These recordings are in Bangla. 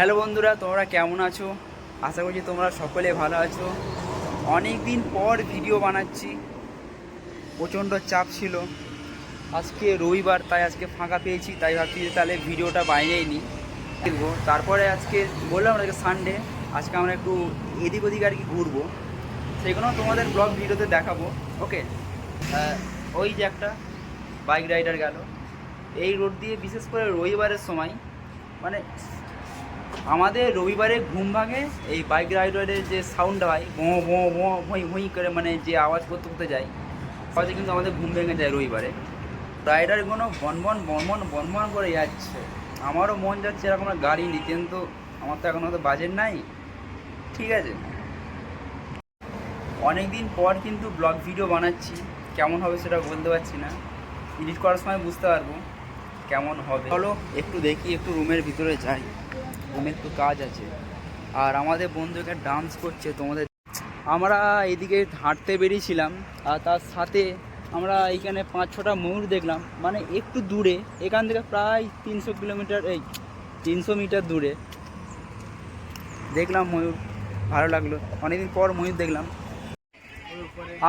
হ্যালো বন্ধুরা, তোমরা কেমন আছো? আশা করছি তোমরা সকলে ভালো আছো। অনেক দিন পর ভিডিও বানাচ্ছি। প্রচণ্ড চাপ ছিল। আজকে রবিবার, তাই আজকে ফাঁকা পেয়েছি, তাই ভাবছি যে তাহলে ভিডিওটা বাইরেই নিই। দেখব তারপরে আজকে বললাম আজকে সানডে আজকে আমরা একটু এদিক ওদিক আর কি ঘুরবো। সেগুলো তোমাদের ব্লগ ভিডিওতে দেখাবো। ওকে ওই যে একটা বাইক রাইডার গেল। এই রোড দিয়ে বিশেষ করে রবিবারের সময় মানে আমাদের রবিবারে ঘুম ভাঙে, এই বাইক রাইডারের যে সাউন্ডটা হয়, ভোঁ ভোঁ ভোঁ, ভুঁই ভুঁই করে মানে যে আওয়াজ করতে করতে যায় আওয়াজে কিন্তু আমাদের ঘুম ভেঙে যায় রবিবারে। রাইডারগুলো বনবন বনবন বনবন করে যাচ্ছে। আমারও মন যাচ্ছে এরকম গাড়ি নিই কিন্তু আমার তো এখন হয়তো বাজেট নাই। ঠিক আছে? অনেক দিন পর কিন্তু ব্লগ ভিডিও বানাচ্ছি। কেমন হবে সেটা বলতে পারছি না। এডিট করার সময় বুঝতে পারব। কেমন হবে? চলো একটু দেখি, একটু রুমের ভিতরে যাই। রুমে একটু কাজ আছে। আর আমাদের বন্ধু বন্ধুকে ডান্স করছে তোমাদের। আমরা এদিকে হাঁটতে বেরিয়েছিলাম, আর তার সাথে আমরা এইখানে পাঁচ ছটা ময়ূর দেখলাম। মানে একটু দূরে, এখান থেকে প্রায় তিনশো কিলোমিটার, এই তিনশো মিটার দূরে। দেখলাম ময়ূর, ভালো লাগল। অনেকদিন পর ময়ূর দেখলাম।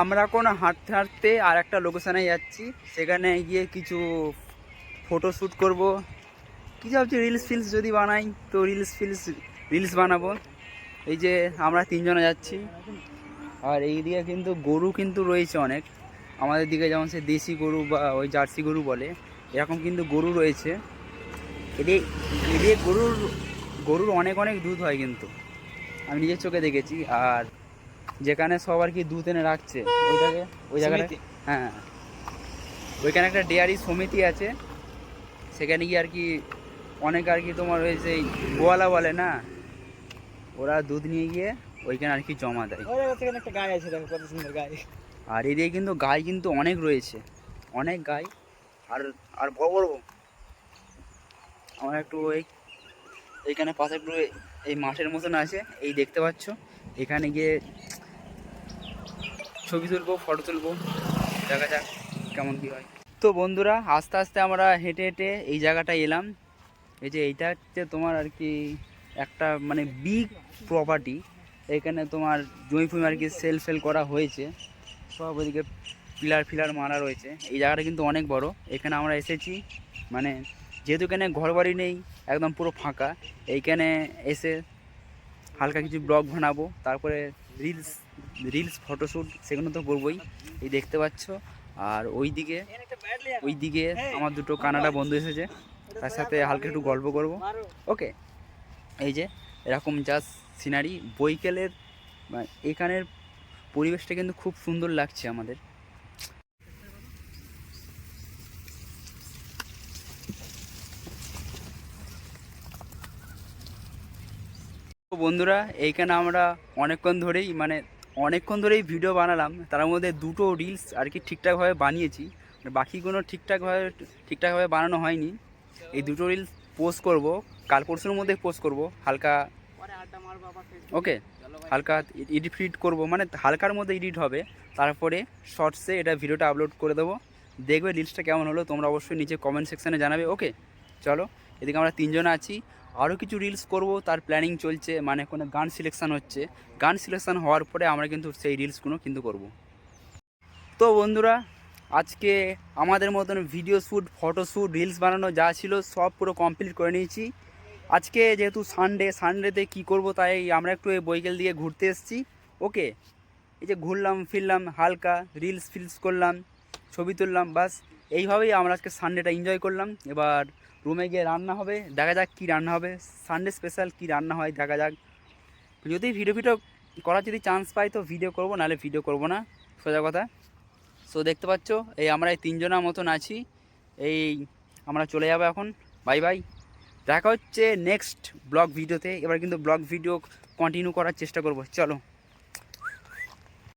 আমরা এখন হাঁটতে হাঁটতে আর একটা লোকেশানে যাচ্ছি। সেখানে গিয়ে কিছু ফটো শ্যুট করব। কী ভাবছি রিলস ফিলস যদি বানাই তো রিলস ফিলস রিলস বানাবো। এই যে আমরা তিনজনে যাচ্ছি। আর এই দিকে কিন্তু গরু কিন্তু রয়েছে অনেক। আমাদের দিকে যেমন সে দেশি গরু বা ওই জার্সি গরু বলে এরকম কিন্তু গরু রয়েছে। এদিকে এদিকে গরুর গরুর অনেক অনেক দুধ হয় কিন্তু। আমি নিজের চোখে দেখেছি। আর যেখানে সব আর কি দুধ এনে রাখছে ওইটাকে ওই জায়গাটা হ্যাঁ। ওইখানে একটা ডেয়ারি সমিতি আছে। সেখানে গিয়ে আর কি অনেক আর কি তোমার ওই সেই গোয়ালা বলে না? ওরা দুধ নিয়ে গিয়ে ওইখানে আর কি জমা দেয়। একটা গায়ে আছে দেখো কত সুন্দর গায়ে আর এদিকে কিন্তু গাই কিন্তু অনেক রয়েছে। অনেক গাই। আর আর বড় বড় আমরা একটু ওই এইখানে পাশে একটু এই- মাঠের মতন আছে। এই দেখতে পাচ্ছ। এখানে গিয়ে ছবি তুলবো ফটো তুলবো। দেখা যাক কেমন কী হয়। তো বন্ধুরা আস্তে আস্তে আমরা হেঁটে হেঁটে এই জায়গাটায় এলাম। এই যে এইটা হচ্ছে তোমার আর কি একটা মানে বিগ প্রপার্টি এখানে তোমার জমি ফমি আর কি সেল ফেল করা হয়েছে। সব ওইদিকে পিলার ফিলার মারা রয়েছে। এই জায়গাটা কিন্তু অনেক বড়। এখানে আমরা এসেছি মানে যেহেতু এখানে ঘর বাড়ি নেই, একদম পুরো ফাঁকা, এইখানে এসে হালকা কিছু ব্লগ বানাবো, তারপরে রিলস রিলস ফটোশ্যুট সেগুলো তো করবোই। এই দেখতে পাচ্ছ। আর ওই দিকে ওই দিকে আমার দুটো কানাডা বন্ধু এসেছে। তার সাথে হালকা একটু গল্প করব। ওকে, এই যে এরকম জাস্ট সিনারি বৈকালের এখানের পরিবেশটা কিন্তু খুব সুন্দর লাগছে আমাদের। বন্ধুরা, এইখানে আমরা অনেকক্ষণ ধরেই মানে অনেকক্ষণ ধরেই ভিডিও বানালাম। তার মধ্যে দুটো রিলস আর কি ঠিকঠাকভাবে বানিয়েছি। বাকিগুলো ঠিকঠাকভাবে ঠিকঠাকভাবে বানানো হয়নি। এই দুটো রিলস পোস্ট করব, কাল পরশুর মধ্যে পোস্ট করব, হালকা ওকে হালকা এডিট ফিডিট করব মানে হালকার মধ্যে এডিট হবে। তারপরে শর্টসে এটা ভিডিওটা আপলোড করে দেবো। দেখবে রিলসটা কেমন হলো, তোমরা অবশ্যই নিচে কমেন্ট সেকশানে জানাবে। ওকে চলো, এদিকে আমরা তিনজন আছি। আরও কিছু রিলস করব, তার প্ল্যানিং চলছে মানে কোনো গান সিলেকশান হচ্ছে। গান সিলেকশান হওয়ার পরে আমরা কিন্তু সেই রিলসগুলো কিন্তু করব। তো বন্ধুরা আজকে আমাদের মতন video shoot photo shoot reels বানানো যা ছিল সব পুরো কমপ্লিট করে নিয়েছি। আজকে যেহেতু সানডে সানডেতে কি করব তাই আমরা একটু এই বৈকাল দিয়ে ঘুরতে এসেছি। ওকে এই যে ঘুরলাম, ফিরলাম, হালকা রিলস ফিলস করলাম, ছবি তুললাম, বাস। এইভাবেই আমরা আজকে সানডেটা এনজয় করলাম। এবার রুমে গিয়ে রান্না হবে, দেখা যাক কী রান্না হবে। সানডে স্পেশাল কী রান্না হয়, দেখা যাক। যদি ভিডিও ভিডিও করার যদি চান্স পাই তো ভিডিও করব, নাহলে ভিডিও করব না। সোজা কথা। সো দেখতে পাচ্ছ, এই আমরা এই তিনজনের মতন আছি। এই আমরা চলে যাব এখন। বাই বাই দেখা হচ্ছে নেক্সট ব্লগ ভিডিওতে এবার কিন্তু ব্লগ ভিডিও কন্টিনিউ করার চেষ্টা করব। চলো।